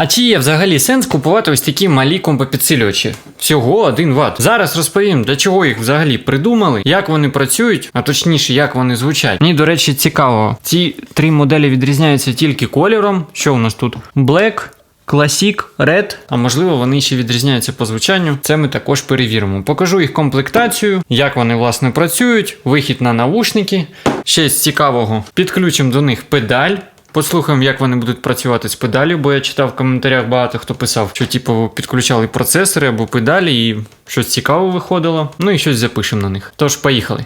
А чи є взагалі сенс купувати ось такі малі компопідсилювачі? Всього 1 Вт. Зараз розповім, для чого їх взагалі придумали, як вони працюють, а точніше, як вони звучать. Мені, до речі, цікаво. Ці три моделі відрізняються тільки кольором. Що у нас тут? Black, Classic, Red, а можливо вони ще відрізняються по звучанню. Це ми також перевіримо. Покажу їх комплектацію, як вони власне працюють, вихід на навушники. Ще з цікавого, підключимо до них педаль. Послухаємо, як вони будуть працювати з педалі, бо я читав в коментарях багато хто писав, що типу підключали процесори або педалі, і щось цікаве виходило. Ну і щось запишемо на них. Тож, поїхали.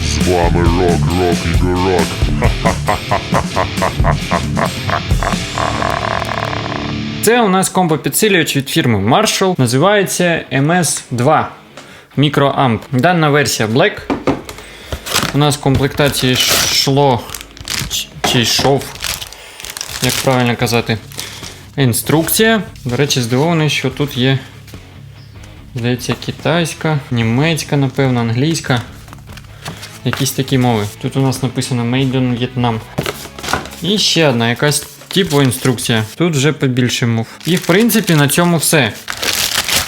З вами Рок, Рок і Дурак. Це у нас компопідсилювач від фірми Marshall. Називається MS2 мікроамп. Дана версія Black. У нас в комплектації йшло чи йшов, як правильно казати, інструкція. До речі, здивований, що тут є, здається, китайська, німецька, напевно, англійська. Якісь такі мови. Тут у нас написано Made in Vietnam. І ще одна якась типу інструкція. Тут вже побільше мов. І в принципі на цьому все.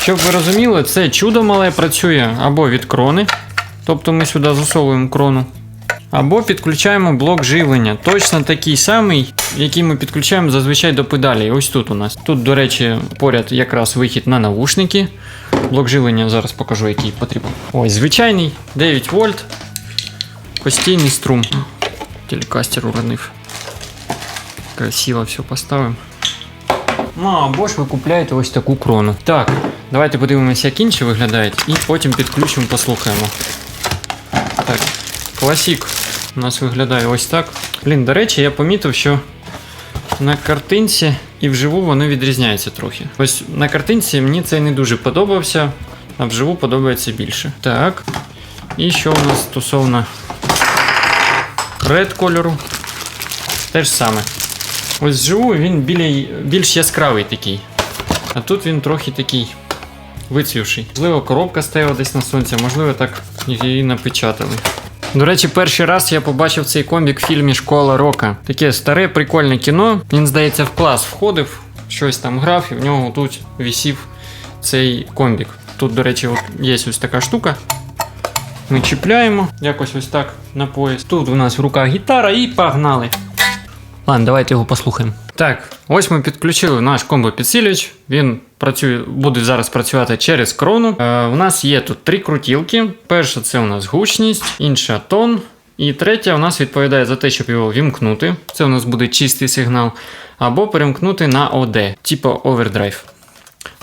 Щоб ви розуміли, це чудо мале працює або від крони. Тобто ми сюди засовуємо крону. Або підключаємо блок живлення. Точно такий самий, який ми підключаємо зазвичай до педалі. Ось тут у нас. Тут, до речі, поряд якраз вихід на навушники. Блок живлення зараз покажу, який потрібен. Ось звичайний 9 вольт. Постійний струм. Телекастер уронив. Красиво все поставимо. Ну, або ж ви купляєте ось таку крону. Так, давайте подивимося, як інші виглядають, і потім підключимо, послухаємо. Так, класік у нас виглядає ось так. Блін, до речі, я помітив, що на картинці і вживу вони відрізняються трохи. Ось на картинці мені цей не дуже подобався, а вживу подобається більше. Так. І що у нас стосовно ред кольору? Те ж саме. Ось вживу він біля, більш яскравий такий. А тут він трохи такий вицвівший. Можливо, коробка стояла десь на сонці, можливо, так її напечатали. До речі, перший раз я побачив цей комбік в фільмі Школа Рока. Таке старе, прикольне кіно. Він, здається, в клас входив, щось там грав, і в нього тут висів цей комбік. Тут, до речі, от є ось така штука. Ми чіпляємо якось ось так на пояс. Тут у нас в руках гітара і погнали. Ладно, давайте його послухаємо. Так, ось ми підключили наш комбо-підсилювач. Він працює, буде зараз працювати через крону. Е, у нас є тут три крутілки. Перша це у нас гучність, інша тон. І третя у нас відповідає за те, щоб його вімкнути. Це у нас буде чистий сигнал. Або перемкнути на OD, типу овердрайв.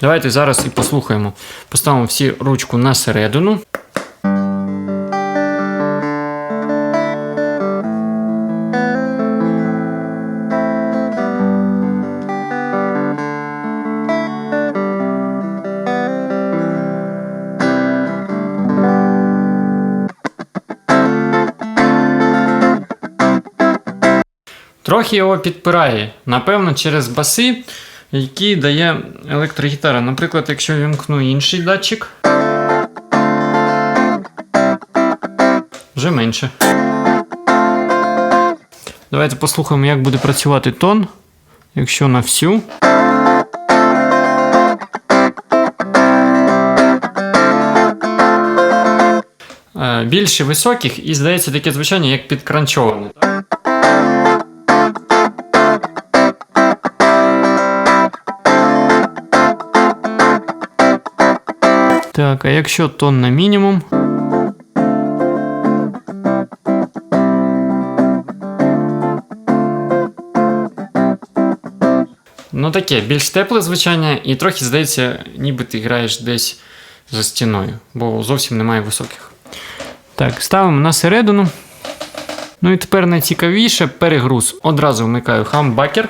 Давайте зараз і послухаємо. Поставимо всі ручку на середину. Трохи його підпирає, напевно, через баси, які дає електрогітара. Наприклад, якщо вімкну інший датчик, вже менше. Давайте послухаємо, як буде працювати тон, якщо на всю. Е, Більше високих і здається таке звучання, як підкранчоване. Так, а якщо тон на мінімум. Ну таке, більш тепле звучання, і трохи здається, ніби ти граєш десь за стіною, бо зовсім немає високих. Так, ставимо на середину. Ну і тепер найцікавіше перегруз. Одразу вмикаю хамбакер.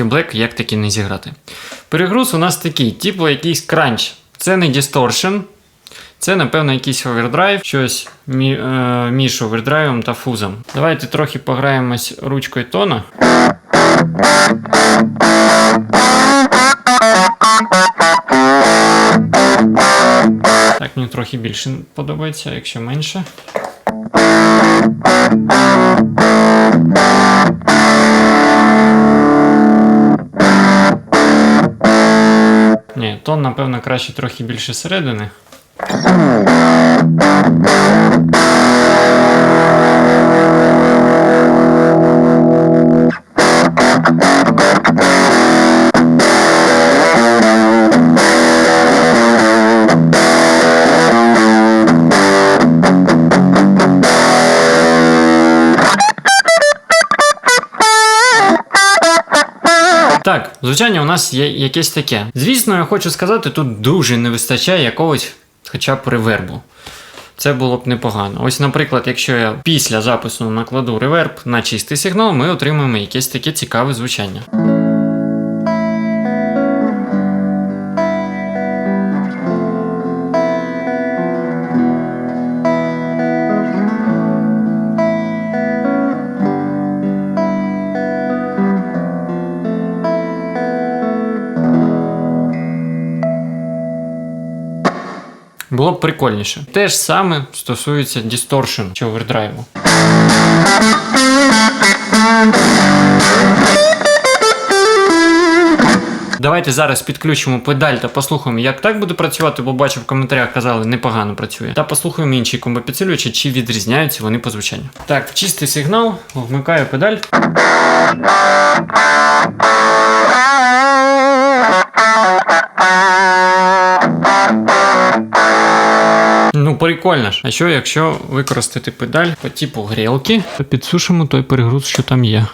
Комбіки Black як таки не зіграти. Перегруз у нас такий, типу якийсь кранч. Це не дисторшн, це, напевно, якийсь овердрайв, щось мі, е, між овердрайвом та фузом. Давайте трохи пограємось ручкою тона. Так, мені трохи більше подобається, якщо менше. Тон, напевно, краще трохи більше середини. звучання у нас є якесь таке. Звісно, я хочу сказати, тут дуже не вистачає якогось хоча б ревербу. Це було б непогано. Ось, наприклад, якщо я після запису накладу реверб на чистий сигнал, ми отримаємо якесь таке цікаве звучання. Було б прикольніше. Те ж саме стосується дисторшн чи овердрайву. Давайте зараз підключимо педаль та послухаємо, як так буде працювати, бо бачу в коментарях казали, непогано працює. Та послухаємо інші комбопідсилювачі, чи відрізняються вони по звучанню. Так, чистий сигнал, вмикаю педаль. Ну, прикольно ж. А що, якщо використати педаль по типу грілки, то підсушимо той перегруз, що там є.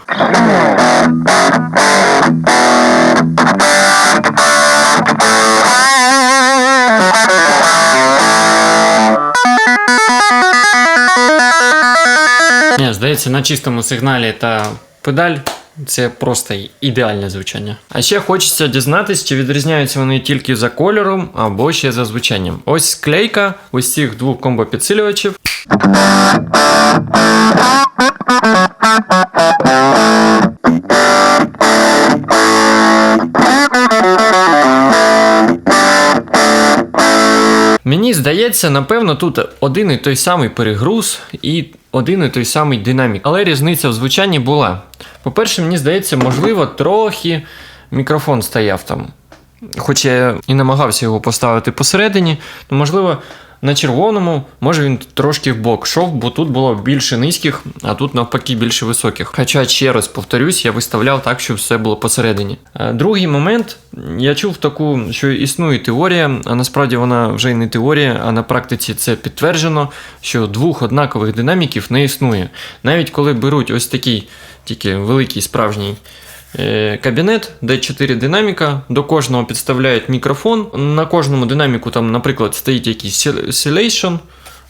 Ні, здається, на чистому сигналі та педаль це просто ідеальне звучання. А ще хочеться дізнатись, чи відрізняються вони тільки за кольором або ще за звучанням. Ось склейка цих двох комбо-підсилювачів. Мені здається, напевно, тут один і той самий перегруз і один і той самий динамік. Але різниця в звучанні була. По-перше, мені здається, можливо, трохи мікрофон стояв там. Хоча я і намагався його поставити посередині, то можливо. На червоному, може він трошки в бок йшов, бо тут було більше низьких, а тут навпаки більше високих. Хоча ще раз повторюсь, я виставляв так, щоб все було посередині. Е, Другий момент, я чув таку, що існує теорія, а насправді вона вже й не теорія, а на практиці це підтверджено, що двох однакових динаміків не існує. Навіть коли беруть ось такий тільки великий справжній кабінет, де 4 динаміка, до кожного підставляють мікрофон. На кожному динаміку, там, наприклад, стоїть якийсь селейшн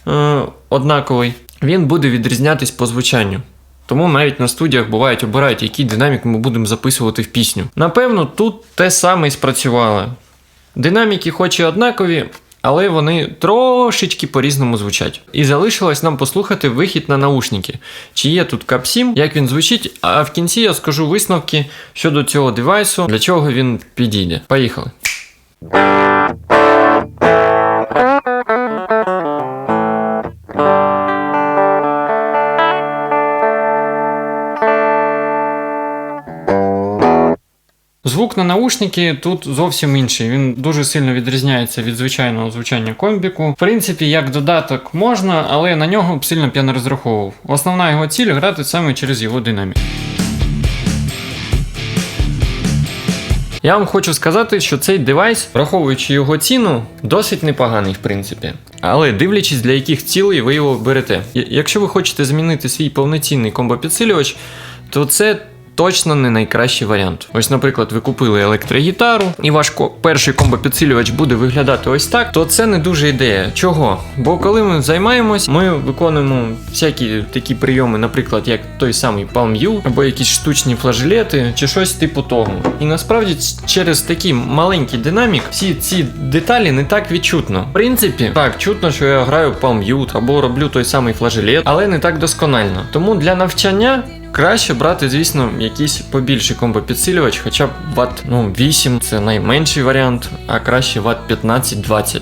е, однаковий, він буде відрізнятись по звучанню. Тому навіть на студіях бувають обирають, який динамік ми будемо записувати в пісню. Напевно, тут те саме і спрацювало. Динаміки, хоч і однакові, але вони трошечки по-різному звучать. І залишилось нам послухати вихід на наушники. Чи є тут 7, як він звучить, а в кінці я скажу висновки щодо цього девайсу, для чого він підійде. Поїхали. Звук на наушники тут зовсім інший. Він дуже сильно відрізняється від звичайного звучання комбіку. В принципі, як додаток можна, але на нього б сильно б я не розраховував. Основна його ціль грати саме через його динамік. Я вам хочу сказати, що цей девайс, враховуючи його ціну, досить непоганий, в принципі. Але дивлячись, для яких цілей ви його берете. Якщо ви хочете змінити свій повноцінний комбо-підсилювач, то це точно не найкращий варіант. Ось, наприклад, ви купили електрогітару, і ваш перший комбо-підсилювач буде виглядати ось так, то це не дуже ідея. Чого? Бо коли ми займаємось, ми виконуємо всякі такі прийоми, наприклад, як той самий Palm U, або якісь штучні флажолети, чи щось типу того. І насправді через такий маленький динамік всі ці деталі не так відчутно. В принципі, так, чутно, що я граю Palm Mute або роблю той самий флажолет, але не так досконально. Тому для навчання. Краще брати, звісно, якийсь побільший комбо-підсилювач, хоча б ват ну, 8 це найменший варіант, а краще ват 15-20.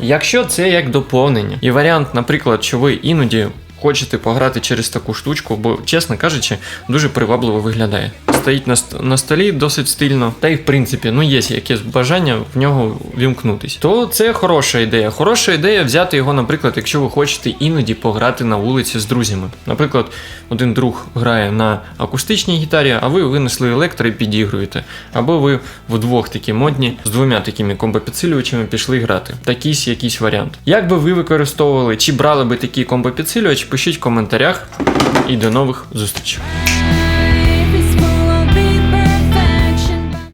Якщо це як доповнення, і варіант, наприклад, що ви іноді хочете пограти через таку штучку, бо, чесно кажучи, дуже привабливо виглядає. Стоїть на, на столі досить стильно, та й в принципі, ну є якесь бажання в нього вімкнутись. То це хороша ідея. Хороша ідея взяти його, наприклад, якщо ви хочете іноді пограти на вулиці з друзями. Наприклад, один друг грає на акустичній гітарі, а ви винесли електро і підігруєте. Або ви вдвох такі модні з двома такими комбо-підсилювачами пішли грати. Такий якийсь варіант. Як би ви використовували чи брали би такий комбо-підсилювач, пишіть в коментарях. І до нових зустрічей.